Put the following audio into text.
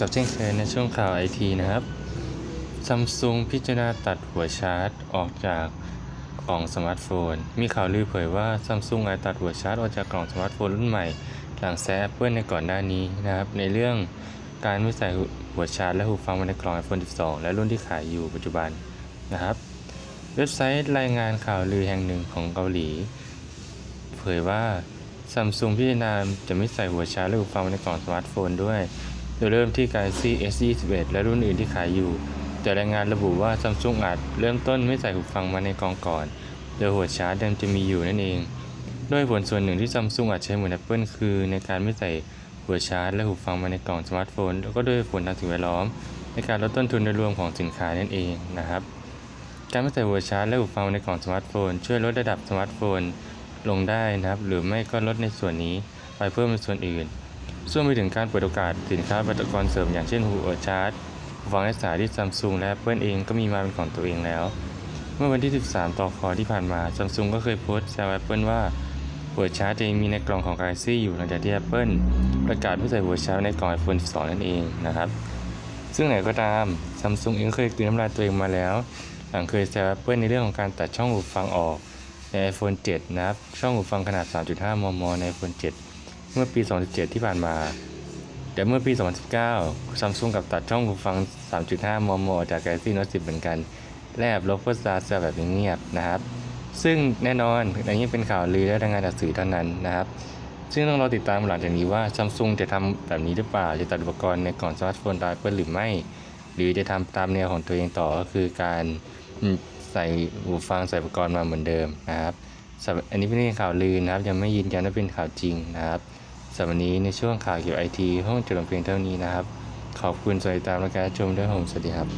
กับเช่นเคยในช่วงข่าวไอทีนะครับซัมซุงพิจารณาตัดหัวชาร์จออกจากกล่องสมาร์ทโฟน มีข่าวลือเผยว่าซัมซุงอาจตัดหัวชาร์จออกจากกล่องสมาร์ทโฟนรุ่นใหม่ หลังแซะ Apple ในก่อนหน้านี้นะครับ ในเรื่องการไม่ใส่หัวชาร์จและหูฟังไว้ในกล่อง iPhone 12 และรุ่นที่ขายอยู่ปัจจุบันนะครับ เว็บไซต์รายงานข่าวลือแห่งหนึ่งของเกาหลี เผยว่าซัมซุงพิจารณาจะไม่ใส่หัวชาร์จและหูฟังไว้ในกล่องสมาร์ทโฟนด้วย โดยเริ่มที่ Galaxy S21 และรุ่นอื่นที่ขายอยู่ แต่รายงานระบุว่าซัมซุงอาจเริ่มต้นไม่ใส่หูฟังมาในกล่องก่อน โดยหัวชาร์จยังจะมีอยู่นั่นเอง ด้วยผลส่วนหนึ่งที่ซัมซุงอาจใช้เหมือน Apple คือ ในการไม่ใส่หัวชาร์จและหูฟังมาในกล่องสมาร์ทโฟน แล้วก็ด้วยผลทางสิ่งแวดล้อม ในการลดต้นทุนโดยรวมของสินค้านั่นเองนะครับ การไม่ใส่หัวชาร์จและหูฟังในกล่องสมาร์ทโฟน ช่วยลดระดับสมาร์ทโฟนลงได้นะครับ หรือไม่ก็ลดในส่วนนี้ไปเพิ่มในส่วนอื่น ส่วนไปถึงการเปิดโอกาสสินค้าอุปกรเสริมอย่างเช่นหัวชาร์จหูฟังไร้สายที่ซัมซุงและ Apple เองก็มีมาเป็นของตัวเองแล้ว เมื่อวันที่ 13 ต่อคอที่ผ่านมาซัมซุงก็เคยโพสต์แซว Apple ว่าหัวชาร์จจะยังมีในกล่องของ Galaxy อยู่หลังจากที่ Apple ประกาศไม่ใส่หัวชาร์จในกล่อง iPhone 12 นั่นเองนะครับ ซึ่งไหนก็ตามซัมซุงเองเคยกลืนน้ำลายตัวเองมาแล้ว หลังเคยแซว Apple ในเรื่องของการตัดช่องหูฟังออกใน iPhone 7 นะครับ ช่องหูฟังขนาด 3.5 มม ใน iPhone 7 เมื่อปี 2017 ที่ผ่านมา แต่เมื่อปี 2019ซัมซุงกับตัดช่องหูฟัง 3.5 มม จาก Galaxy Note 10 เหมือนกัน และแอบลบโฆษณาแซวแบบเงียบๆนะครับ ซึ่งแน่นอนอันนี้เป็นข่าวลือและรายงานจากสื่อเท่านั้นนะครับ ซึ่งต้องรอติดตามหลังจากนี้ว่าซัมซุงจะทำแบบนี้หรือเปล่า จะตัดอุปกรณ์ในกล่องสมาร์ทโฟนตาม Apple หรือไม่ หรือจะทำตามแนวของตัวเองต่อก็คือการใส่หูฟังใส่อุปกรณ์มาเหมือนเดิมนะครับอันนี้เป็นข่าวลือนะครับ ยังไม่ยืนยันว่าเป็นข่าวจริงนะครับ สำหรับวันนี้ในช่วงข่าวเกี่ยวกับไอทีห้องจบลงเพียงเท่านี้นะครับ ขอบคุณสวัสดีตามและการรับชมด้วยผมสวัสดีครับ